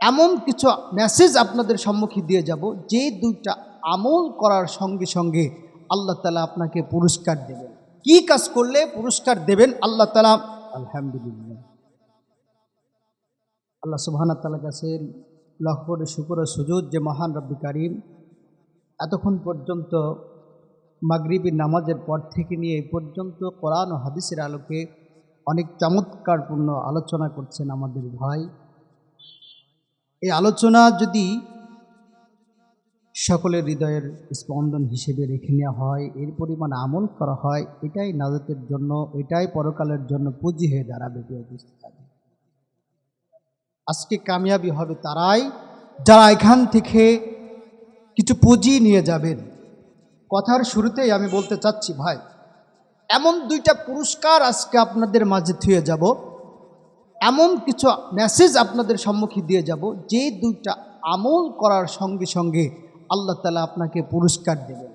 এমন কিছু মেসেজ আপনাদের সম্মুখে দিয়ে যাব, যে দুইটা আমল করার সঙ্গে সঙ্গে আল্লাহ তালা আপনাকে পুরস্কার দেবেন। কি কাজ করলে পুরস্কার দেবেন আল্লাহ তালা? আলহামদুলিল্লাহ। আল্লাহ সুবহানা তালার কাছে লক্ষরে শুকর সুজুদ, যে মহান রব্বি কারিম, এতক্ষণ পর্যন্ত মাগরিবের নামাজের পর থেকে নিয়ে এই পর্যন্ত কোরআন ও হাদিসের আলোকে অনেক চমৎকারপূর্ণ আলোচনা করছেন আমাদের ভাই। এই আলোচনা যদি সকলের হৃদয়ের স্পন্দন হিসেবে রেখে নেওয়া হয়, এর পরিমাণ আমল করা হয়, এটাই নাজতের জন্য, এটাই পরকালের জন্য পুঁজি হয়ে দাঁড়াবে। আজকে কামিয়াবি হবে তারাই, যারা এখান থেকে কিছু পুঁজি নিয়ে যাবেন কথার শুরুতেই আমি বলতে চাচ্ছি, ভাই, এমন দুইটা পুরস্কার আজকে আপনাদের মাঝে থুয়ে যাব এমন কিছু মেসেজ আপনাদের সম্মুখে দিয়ে যাব, যে দুইটা আমল করার সঙ্গে সঙ্গে আল্লাহ তালা আপনাকে পুরস্কার দেবেন।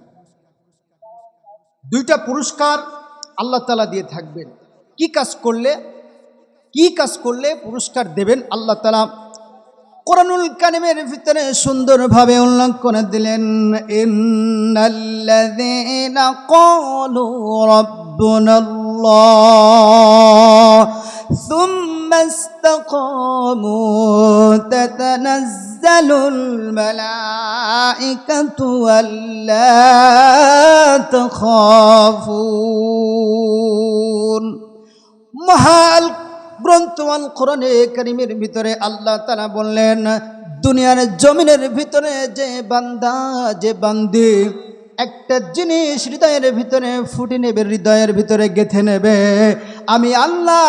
দুইটা পুরস্কার আল্লাহ তালা দিয়ে থাকবেন। কি কাজ করলে, কি কাজ করলে পুরস্কার দেবেন আল্লাহ তালা কোরআনুল কানিমের ভিতরে সুন্দরভাবে উল্লেখ করে দিলেন, ইন্নাল্লাযীনা ক্বালু রাব্বুনাল্লাহ সুম্মা ইসতাকামু তাতানাজ্জালুল মালাইকাতু আল্লা তাখাফুন। মহাল গ্রন্থ আল কোরআনে করিমের ভিতরে আল্লাহ তারা বললেন, দুনিয়ার জমিনের ভিতরে যে বান্দা, যে বান্দি একটা জিনিস হৃদয়ের ভিতরে ফুটে নেবে, হৃদয়ের ভিতরে গেথে নেবে। আমি আল্লাহ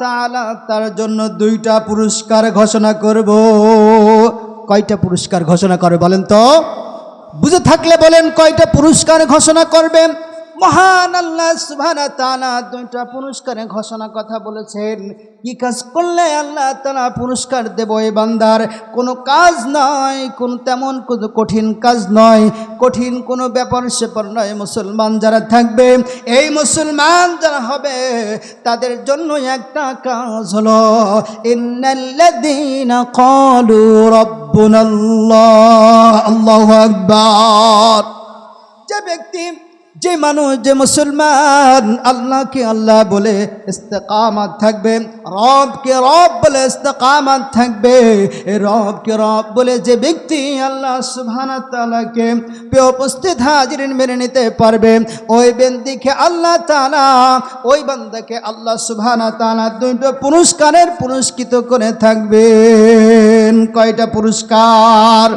তালা তার জন্য দুইটা পুরস্কার ঘোষণা করব। কয়টা পুরস্কার ঘোষণা করে বলেন তো? বুঝে থাকলে বলেন কয়টা পুরস্কার ঘোষণা করবেন? মহান আল্লাহ সুবহানা তাআলা দুইটা পুরস্কারের ঘোষণা কথা বলেছেন। কি কাজ করলে আল্লাহ তাআলা পুরস্কার দেব এই বান্দার? কোনো কাজ নয়, কোন তেমন কোনো কঠিন কাজ নয়। কঠিন কোনো ব্যাপার স্যাপার নয়। মুসলমান যারা থাকবে, এই মুসলমান যারা হবে, তাদের জন্য একটা কাজ হলো, ইন্নাল্লাযীনা ক্বালু রাব্বুনাল্লাহ, আল্লাহু আকবার। যে ব্যক্তি যে মানুষ, যে মুসলমান, আল্লাহকে আল্লাহ বলে ইস্তেকামাত থাকবে। রবকে রব বলে ইস্তেকামাত থাকবে। রবকে রব বলে যে ব্যক্তি আল্লাহ সুবহানা তাআলাকে উপস্থিত হাজিরিন মেনে নিতে পারবে, ওই ব্যক্তিকে আল্লাহ তাআলা, ওই বান্দাকে আল্লাহ সুবহানা তাআলা দুটো পুরস্কারের পুরস্কৃত করে থাকবেন। কয়টা পুরস্কার?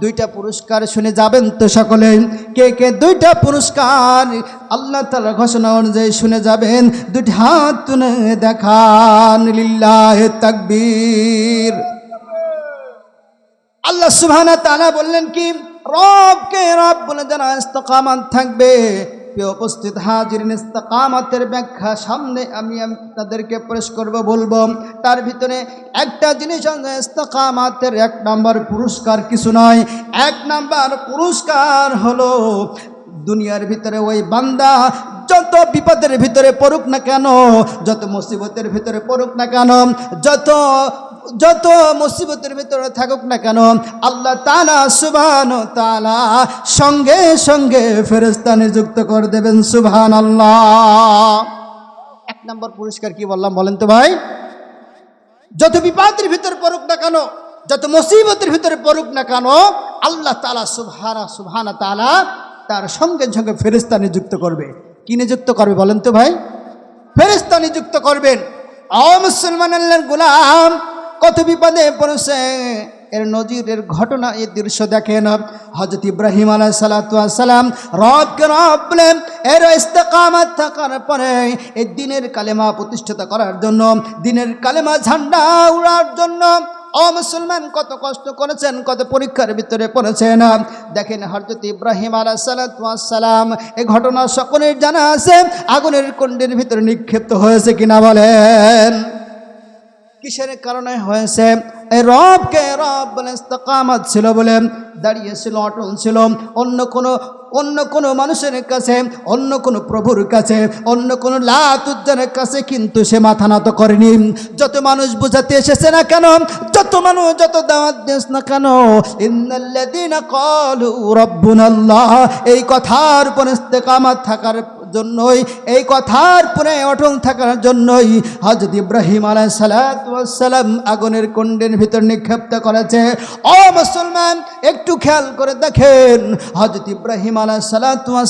দুইটা পুরস্কার শুনে যাবেন তো সকলে। কে কে দুইটা পুরস্কার? আল্লাহ তালা ঘোষণা অনুযায়ী শুনে যাবেন। দুটি হাত তুলে দেখান লিল্লাহ তাকবীর। আল্লাহ সুহানা তাআলা বললেন কি? রবকে রব বলে যারা ইস্তকামাত থাকবে। প্রিয় উপস্থিত হাজির ইস্তেকামাতের ব্যাখ্যা সামনে আমি তাদেরকে পেশ করব, বলব। তার ভিতরে একটা জিনিস ইস্তেকামাতের এক নাম্বার পুরস্কার কিছু নয়। এক নাম্বার পুরস্কার হলো দুনিয়ার ভিতরে ওই বান্দা যত বিপদের ভিতরে পড়ুক না কেন, যত মুসিবতের ভিতরে পড়ুক না কেন, যত যত মুসিবতের ভিতরে থাকুক না কেন, আল্লাহ তালা সুবহান তালা সঙ্গে সঙ্গে ফেরেস্তা নিযুক্ত করে দেবেন সুবহান আল্লাহ এক নম্বর পুরস্কার কি বললাম বলেন তো ভাই? যত বিপদের ভিতরে পড়ুক না কেন, যত মুসিবতের ভিতরে পড়ুক না কেন, আল্লাহ তালা সুবহানা সুবহানা তালা তার সঙ্গে সঙ্গে ফেরিস্তা নিযুক্ত করবে। কি নিযুক্ত করবে বলেন তো ভাই? ফেরিস্তা নিযুক্ত করবেন। অ মুসলমান আল্লাহর গোলাম কত বিপদে পড়েছে? এর নজিরের ঘটনা এই দৃশ্য দেখেন। হজরত ইব্রাহিম আলাহ সালাম রবকে রব বলে এর ইস্তেকামাত থাকার পরে এই দিনের কালেমা প্রতিষ্ঠিত করার জন্য, দিনের কালেমা ঝান্ডা উড়ার জন্য, ও মুসলমান কত কষ্ট করেছেন, কত পরীক্ষার ভিতরে পড়েছেন। দেখেন হরজত ইব্রাহিম আলাহ সালাম, এ ঘটনা সকলের জানা আছে, আগুনের কুণ্ডের ভিতরে নিক্ষিপ্ত হয়েছে কিনা বলেন। কিসের কারণে হয়েছে? রবকে রব বলে ইস্তেকামাত ছিল বলে দাঁড়িয়েছিল, অটল ছিল। অন্য কোনো অন্য কোনো মানুষের কাছে, অন্য কোনো প্রভুর কাছে, অন্য কোনো লাতুজ্জানের কাছে কিন্তু সে মাথা নত করেনি। যত মানুষ বুঝাতে এসেছে না কেন, যত মানুষ যত দাওয়াত দিস না কেন, ইন্নাল্লাযীনা ক্বালু রাব্বুনাল্লাহ, এই কথার উপর ইস্তেকামাত থাকার জন্যই, এই কথার পরে অটল থাকার জন্যই হজরত ইব্রাহিম আলাই সালাম আগুনের কুণ্ডের ভিতর নিক্ষিপ্ত করেছে। ও মুসলমান, একটু খেয়াল করে দেখেন হজরত ইব্রাহিম আলাই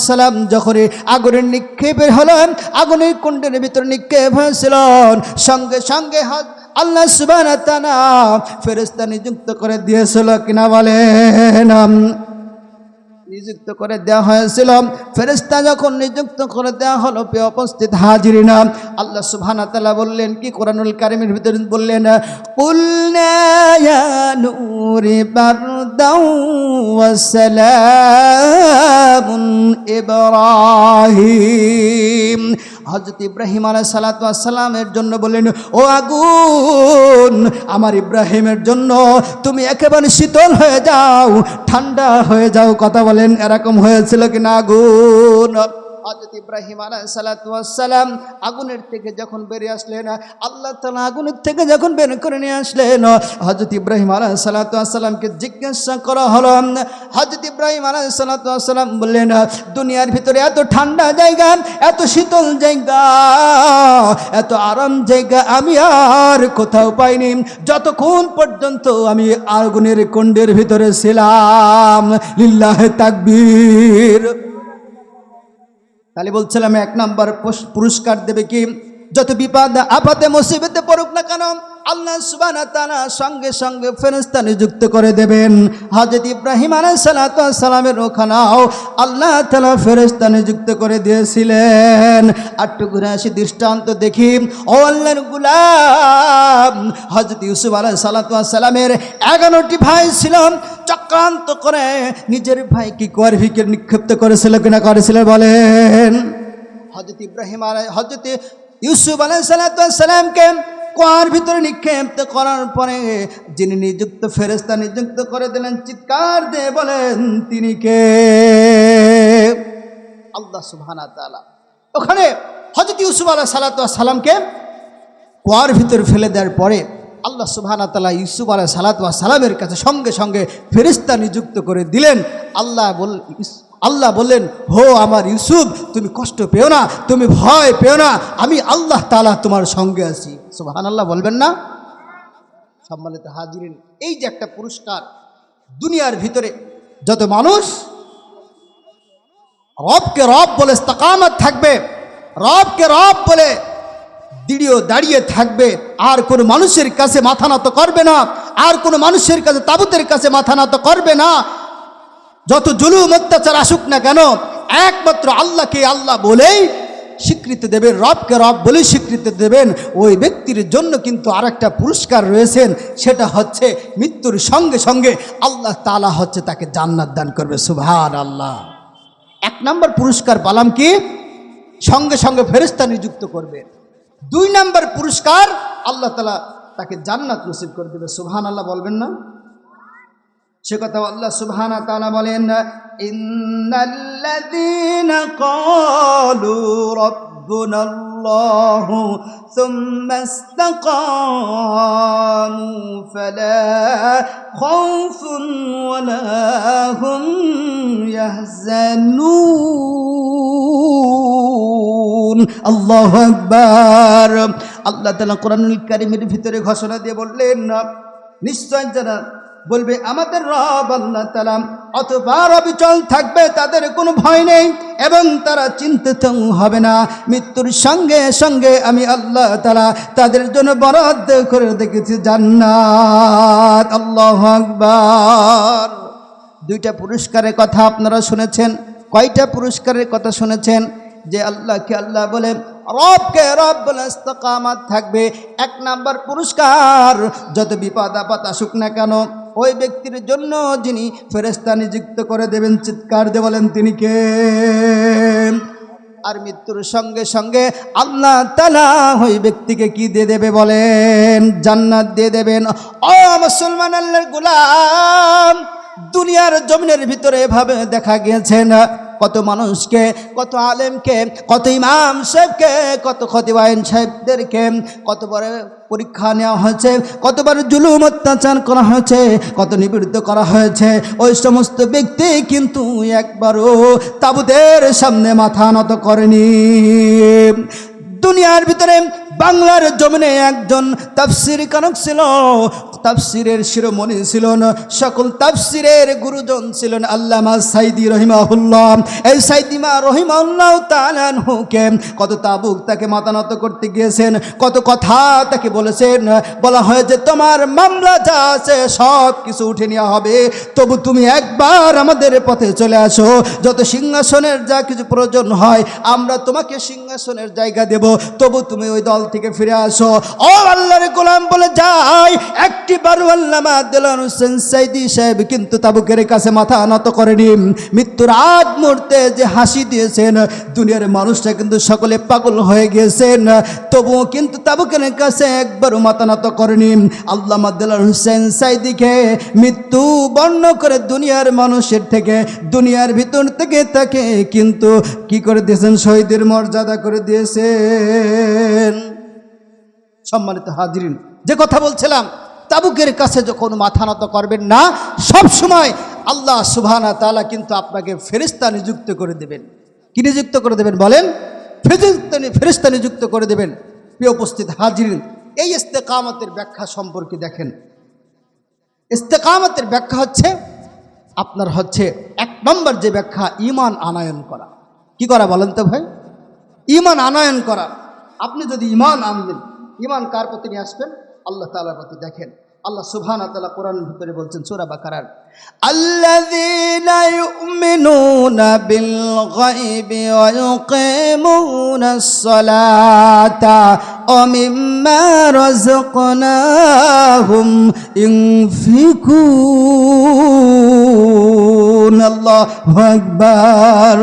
সালাম যখন আগুনের নিক্ষেপের হলেন, আগুনের কুণ্ডের ভিতর নিক্ষেপ হয়েছিল সঙ্গে সঙ্গে হজ আল্লাহ সুবাহ ফেরেস্তা নিযুক্ত করে দিয়েছিল কিনা বলেন। নিযুক্ত করে দেওয়া হয়েছিল। ফেরেস্তা যখন নিযুক্ত করে দেওয়া হলো পে উপস্থিত হাজির না আল্লাহ সুবহান তাআলা বললেন, কি কোরআনুল কারিমের ভিতরে বললেন, কুলনা নূরি বারদাও ওয়া সালামুন ইব্রাহিম। হজরত ইব্রাহিম আলাই সালাতামের জন্য বললেন, ও আগুন, আমার ইব্রাহিমের জন্য তুমি একেবারে শীতল হয়ে যাও, ঠান্ডা হয়ে যাও। কথা বলেন, এরকম হয়েছিল কিনা আগুন? হজরত ইব্রাহিম সালাম আগুনের থেকে যখন বেরিয়ে আসলেন, আল্লাহ তালা আগুনের থেকে যখন বের করে নিয়ে আসলেন হজরত ইব্রাহিম সালাতামকে জিজ্ঞাসা করা হলো। হজরত ইব্রাহিম সালাতাম বললেন, দুনিয়ার ভিতরে এত ঠান্ডা জায়গা, এত শীতল জায়গা, এত আরাম জায়গা আমি আর কোথাও পাইনি। যতক্ষণ পর্যন্ত আমি আগুনের কুণ্ডের ভিতরে ছিলাম, লিল্লাহ তাকবীর। তাহলে বলছিলাম এক নাম্বার পুরস্কার দেবে কি? যত বিপদ আপাতে মুসিবতে পড়ুক না কেন আল্লাহ সুবানা সঙ্গে সঙ্গে ফেরস্তা নিযুক্ত করে দেবেন। হাজরত ইব্রাহিম আলাই সালামের ওখানাও আল্লাহ তালা ফেরস্তা নিযুক্ত করে দিয়েছিলেন। আটটু ঘুরে আসি দৃষ্টান্ত দেখি, ও আল্লাহর গুলাম হজরত ইউসুফ আলাই সালামের এগারোটি ভাই ছিল, চক্রান্ত করে নিজের ভাইকে গর্ভিকে নিক্ষিপ্ত করেছিল কিনা করেছিল বলেন। হজরত ইব্রাহিম আলাই হজরত ইউসুফ আলাই সালামকে কুয়ার ভিতরে নিক্ষেপ করার পরে যিনি নিযুক্ত ফেরেস্তা নিযুক্ত করে দিলেন, চিৎকার দিয়ে বলেন, তিনি কে? আল্লাহ সুবহানা তাআলা ওখানে হজরত ইউসুফ আলাহ সালাতু সালামকে কুয়ার ভিতরে ফেলে দেওয়ার পরে আল্লাহ সুবহানা তালা ইউসুফ আলাহ সালাতু সালামের কাছে সঙ্গে সঙ্গে ফেরিস্তা নিযুক্ত করে দিলেন। আল্লাহ বল আল্লাহ বললেন, হো আমার ইউসুফ, তুমি কষ্ট পেও না, তুমি ভয় পেও না, আমি আল্লাহ তালা তোমার সঙ্গে আছি। সুবহান আল্লাহ বলবেন না? সম্মানিত হাজিরিন, এই যে একটা পুরস্কার, দুনিয়ার ভিতরে যত মানুষ, রবকে রব বলে ইস্তাকামত থাকবে, রবকে রব বলে দৃঢ় দাঁড়িয়ে থাকবে, আর কোনো মানুষের কাছে মাথা নত করবে না, আর কোনো মানুষের কাছে তাবুতের কাছে মাথা নত করবে না যত জুলুম, অত্যাচার আসুক না কেন, একমাত্র আল্লাহকে আল্লাহ বলেই স্বীকৃতি দেবেন, রবকে রব বলেই স্বীকৃতি দেবেন। ওই ব্যক্তির জন্য কিন্তু আরেকটা পুরস্কার রয়েছেন, সেটা হচ্ছে মৃত্যুর সঙ্গে সঙ্গে আল্লাহ তালা হচ্ছে তাকে জান্নাত দান করবে সুভান আল্লাহ এক নম্বর পুরস্কার পালাম কি? সঙ্গে সঙ্গে ফেরেস্তা নিযুক্ত করবে। দুই নম্বর পুরস্কার আল্লাহ তালা তাকে জান্নাত নসিব করে দেবে সুবহান আল্লাহ বলবেন না? সে কথা আল্লাহ সুবহানা তাআলা বলেন, ইন্নাল্লাযীনা ক্বালু রাব্বুনা আল্লাহ সুম্মা ইসতাকামু ফালা খাউফুন ওয়ালা হুম ইয়াহজানুন। আল্লাহু আকবার। আল্লাহ তাআলা কোরআনুল কারীমের ভিতরে ঘোষণা দিয়ে বললেন, নিশ্চয় যারা বলবে, আমাদের রব আল্লাহ তালাম অতবার অবিচল থাকবে, তাদের কোনো ভয় নেই এবং তারা চিন্তিত হবে না। মৃত্যুর সঙ্গে সঙ্গে আমি আল্লাহ তালা তাদের জন্য বরাদ্দ করে দেখেছি জান্নাত। আল্লাহ আকবার। দুইটা পুরস্কারের কথা আপনারা শুনেছেন, কয়টা পুরস্কারের কথা শুনেছেন? যে আল্লাহকে আল্লাহ বলে, রবকে রব বলে ইস্তেকামাত থাকবে। এক নাম্বার পুরস্কার, যত বিপদ আপদ আসুক না কেন, ওই ব্যক্তির জন্য যিনি ফেরেস্তা নিযুক্ত করে দেবেন, চিৎকার দিয়ে বলেন, তিনি কে? আর মৃত্যুর সঙ্গে সঙ্গে আল্লাহ তালা ওই ব্যক্তিকে কি দিয়ে দেবে বলেন? জান্নাত দিয়ে দেবেন। ও মুসলমান আল্লাহর গুলাম, দুনিয়ার জমিনের ভিতরে এভাবে দেখা গিয়েছে না কত মানুষকে, কত আলেমকে, কত ইমাম সাহেবকে, কত খতিবাইন সাহেবদেরকে, কত বড় পরীক্ষা নেওয়া হয়েছে কতবার জুলুম অত্যাচার করা হয়েছে, কত নিবৃত্ত করা হয়েছে। ওই সমস্ত ব্যক্তি কিন্তু একবারও তাবুদের সামনে মাথা নত করেনি। দুনিয়ার ভিতরে বাংলার জমিনে একজন তাফসির কানক ছিল তাফসিরের শিরোমণি ছিলেন, সকল তাফসিরের গুরুজন ছিলেন আল্লামা সাইদি রহিমাহুল্লাহ। এই সাইদিমা রহিমাহুল্লাহ তালানহুকে কত তাবুক তাকে মাতানত করতে গিয়েছেন, কত কথা তাকে বলেছেন, বলা হয় যে তোমার মামলা যা আছে সব কিছু উঠে নেওয়া হবে। তবু তুমি একবার আমাদের পথে চলে আসো, যত সিংহাসনের যা কিছু প্রয়োজন হয়, আমরা তোমাকে সিংহাসনের জায়গা দেব। তবু তুমি ওই দল থেকে ফিরে আসো। ও আল্লাহর গোলাম বলে যাই, একটি দুনিয়ার সকলে পাগল হয়ে তবুও কিন্তু তাবুকের কাছে একবারও মাথা নত করেনি। সাইদিকে মৃত্যু বর্ণ করে দুনিয়ার মানুষের থেকে, দুনিয়ার ভিতর থেকে তাকে কিন্তু কি করে দিয়েছেন? শহীদের মর্যাদা করে দিয়েছেন। সম্মানিত হাজিরিন, যে কথা বলছিলাম তাবুকের কাছে যখন মাথা নত করবেন না, সব সময় আল্লাহ সুবহানা তালা কিন্তু আপনাকে ফেরিস্তা নিযুক্ত করে দেবেন। কি নিযুক্ত করে দেবেন বলেন? ফেরিস্তা নিযুক্ত করে দেবেন। প্রিয় উপস্থিত হাজির, এই ইস্তেকামতের ব্যাখ্যা সম্পর্কে দেখেন। ইস্তেকামতের ব্যাখ্যা হচ্ছে, আপনার হচ্ছে এক নম্বর যে ব্যাখ্যা ইমান আনায়ন করা। কি করা বলেন তো ভাই? ইমান আনায়ন করা। আপনি যদি ইমান আনবেন ইমান কার প্রতি নিয়ে আসবেন? আল্লাহ তালার প্রতি দেখেন। আল্লাহ সুবহান তাআলা কোরআন ভিতরে বলছেন, সূরা রাযাকনাহুম ইউনফিকুন আল্লাহু আকবার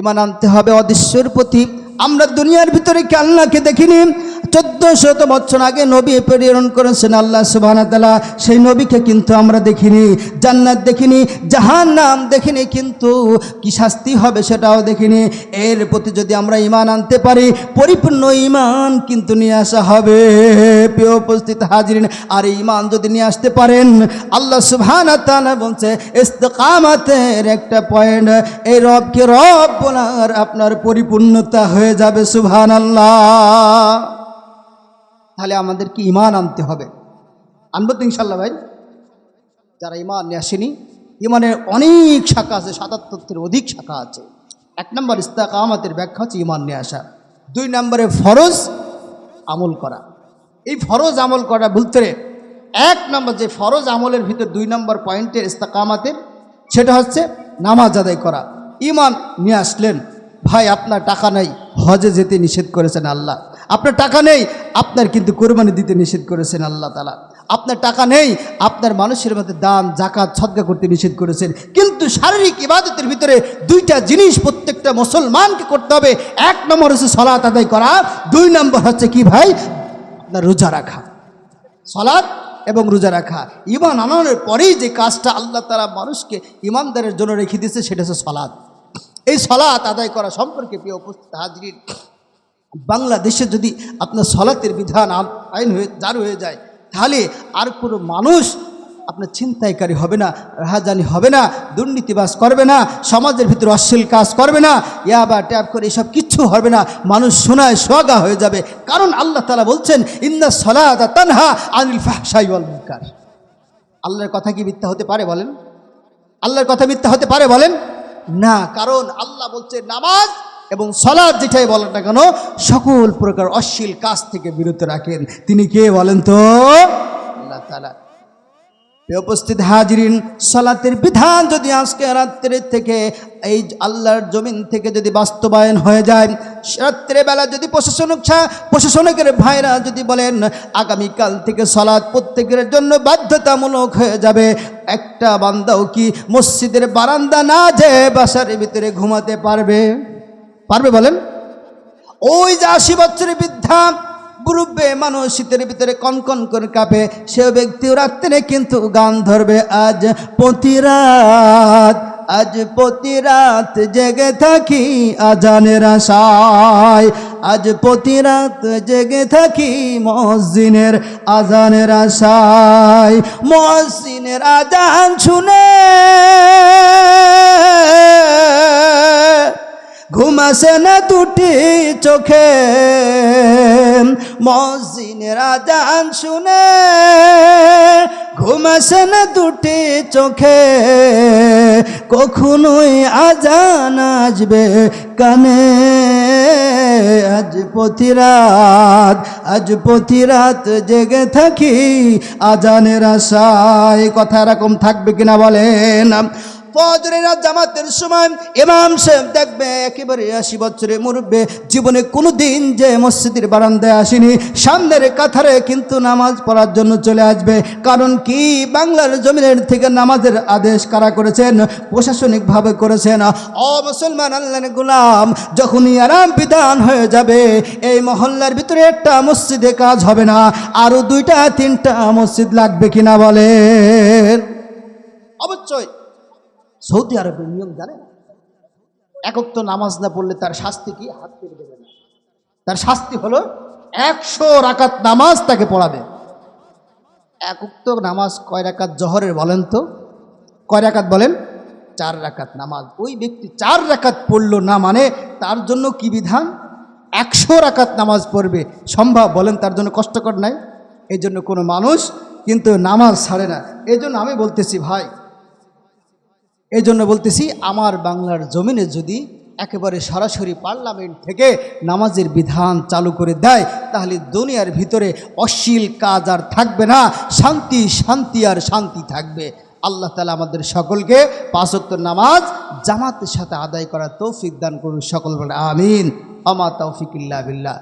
ইমান আনতে হবে অদৃশ্যের প্রতি। আমরা দুনিয়ার ভিতরে কে আল্লাহকে দেখিনি? চোদ্দ শত বছর আগে নবী প্রেরণ করেছেন আল্লাহ সুবাহতালা সেই নবীকে কিন্তু আমরা দেখিনি, জান্নাত দেখিনি জাহান নাম দেখিনি, কিন্তু কি শাস্তি হবে সেটাও দেখিনি। এর প্রতি যদি আমরা ইমান আনতে পারি, পরিপূর্ণ ইমান কিন্তু নিয়ে আসা হবে। প্রিয় উপস্থিত হাজিরিন, আর ইমান যদি নিয়ে আসতে পারেন, আল্লাহ সুবহান বলছে, ইস্তেকামাতের একটা পয়েন্ট, এই রবকে রব বলার আপনার পরিপূর্ণতা হয়ে যাবে সুবহান আল্লাহ তাহলে আমাদের কি ইমান আনতে হবে। আনব তো ইনশাল্লাহ ভাই। যারা ইমান নিয়ে আসেনি ইমানের অনেক শাখা আছে সাতাত্তরের অধিক শাখা আছে। এক নম্বর ইস্তাকামাতের ব্যাখ্যা হচ্ছে ইমান নিয়ে আসা। দুই নম্বরে ফরজ আমল করা। এই ফরজ আমল করা বলতে এক নম্বর যে ফরজ আমলের ভিতর দুই নম্বর পয়েন্টের ইস্তাকামাতের, সেটা হচ্ছে নামাজ আদায় করা। ইমান নিয়ে আসলেন, ভাই আপনার টাকা নেই। হজে যেতে নিষেধ করেছেন আল্লাহ। আপনার টাকা নেই, আপনার কিন্তু কোরবানি দিতে নিষেধ করেছেন আল্লাহ তালা আপনার টাকা নেই, আপনার মানুষের মধ্যে দান জাকাত সদ্গা করতে নিষেধ করেছেন। কিন্তু শারীরিক ইবাদতের ভিতরে দুইটা জিনিস প্রত্যেকটা মুসলমানকে করতে হবে। এক নম্বর হচ্ছে সলাৎ আদায় করা, দুই নম্বর হচ্ছে কি ভাই? আপনার রোজা রাখা। সলাৎ এবং রোজা রাখা। ইমান আনানোর পরেই যে কাজটা আল্লাহ তারা মানুষকে ইমানদারের জন্য রেখে দিয়েছে, সেটা হচ্ছে সলাৎ। এই সলাৎ আদায় করা সম্পর্কে প্রিয় উপস্থিত হাজির বাংলাদেশে যদি আপনার সলাতের বিধান আইন হয়ে জারি হয়ে যায়, তাহলে আর কোনো মানুষ আপনার ছিনতাইকারী হবে না, রাহাজানি হবে না দুর্নীতিবাস করবে না, সমাজের ভিতরে অশ্লীল কাজ করবে না, ইয়া বা ট্যাপ করে এসব কিচ্ছু হবে না, মানুষ শোনায় সোয়াগা হয়ে যাবে। কারণ আল্লাহ তালা বলছেন ইন্দা সলাদা তানহা আনিল ফাহসাই আল্লাহর কথা কি মিথ্যা হতে পারে বলেন? আল্লাহর কথা মিথ্যা হতে পারে বলেন? না, কারণ আল্লাহ বলছে নামাজ এবং সলাদ যেটাই বলেন না কেন, সকল প্রকার অশ্লীল কাজ থেকে বিরত রাখেন। তিনি কে বলেন তো? আল্লাহ তালা উপস্থিত হাজিরিন, সলাতের বিধান যদি আজকে রাত্রের থেকে এই আল্লাহর জমিন থেকে যদি বাস্তবায়ন হয়ে যায় রাত্রে বেলা যদি প্রশাসনিক প্রশাসনিকের ভাইরা যদি বলেন, আগামীকাল থেকে সলাৎ প্রত্যেকের জন্য বাধ্যতামূলক হয়ে যাবে, একটা বান্দাও কি মসজিদের বারান্দা না যে বাসার ভিতরে ঘুমাতে পারবে? পারবে বলেন? ওই যে আশি বছরের বৃদ্ধা বুরুব্বে মানুষ শীতের ভিতরে কনকন করে কাঁপে। সে ব্যক্তিও রাত্রে কিন্তু গান ধরবে। আজ প্রতি রাত, আজ প্রতি রাত জেগে থাকি আজানের আশায়। আজ প্রতি রাত জেগে থাকি মসজিনের আজানের আশায়। মসজিনের আজান শুনে ঘুমাসে না দুটি চোখে। মসজিনের আজান শুনে ঘুমাসে না দুটি চোখে। কখনোই আজান আসবে কানে। আজ প্রতি রাত, আজ প্রতি রাত জেগে থাকি আজানের আশায়। কথা এরকম থাকবে কিনা বলেন? ফজরের জামাতের সময় ইমাম সাহেব দেখবে একেবারে আশি বছরে মুরব্বে। জীবনে কোনো দিন যে মসজিদের বারান্দায় আসেনি, সামনের কাথারে কিন্তু নামাজ পড়ার জন্য চলে আসবে। কারণ কি? বাংলার জমিনের থেকে নামাজের আদেশ কারা করেছেন? প্রশাসনিকভাবে করেছেন। অ মুসলমান আল্লাহ গুলাম, যখনই আরাম বিধান হয়ে যাবে, এই মহল্লার ভিতরে একটা মসজিদে কাজ হবে না। আরও দুইটা, তিনটা মসজিদ লাগবে কিনা বলেন? অবশ্যই। সৌদি আরবের নিয়ম জানেন? তো নামাজ না পড়লে তার শাস্তি কি? হাত কেটে দেবে না। তার শাস্তি হলো একশো রাকাত নামাজ তাকে পড়াবে। একক তো নামাজ কয় রাকাত জহরের বলেন তো? কয় রাকাত বলেন? চার রাকাত নামাজ। ওই ব্যক্তি চার রাকাত পড়ল না মানে তার জন্য কি বিধান? একশো রাকাত নামাজ পড়বে। সম্ভব বলেন তার জন্য কষ্টকর নাই? এই জন্য কোনো মানুষ কিন্তু নামাজ ছাড়ে না। এই আমি বলতেছি, ভাই এই জন্য বলতেছি, আমার বাংলার জমিনে যদি একেবারে সরাসরি পার্লামেন্ট থেকে নামাজের বিধান চালু করে দেয়, তাহলে দুনিয়ার ভিতরে অশ্লীল কাজ আর থাকবে না, শান্তি শান্তি আর শান্তি থাকবে। আল্লাহ তালা আমাদের সকলকে পাঁচক্ত নামাজ জামাতের সাথে আদায় করার তৌফিক দান করুন সকল বলে, আমিন। আমা তৌফিকিল্লা বিল্লাহ।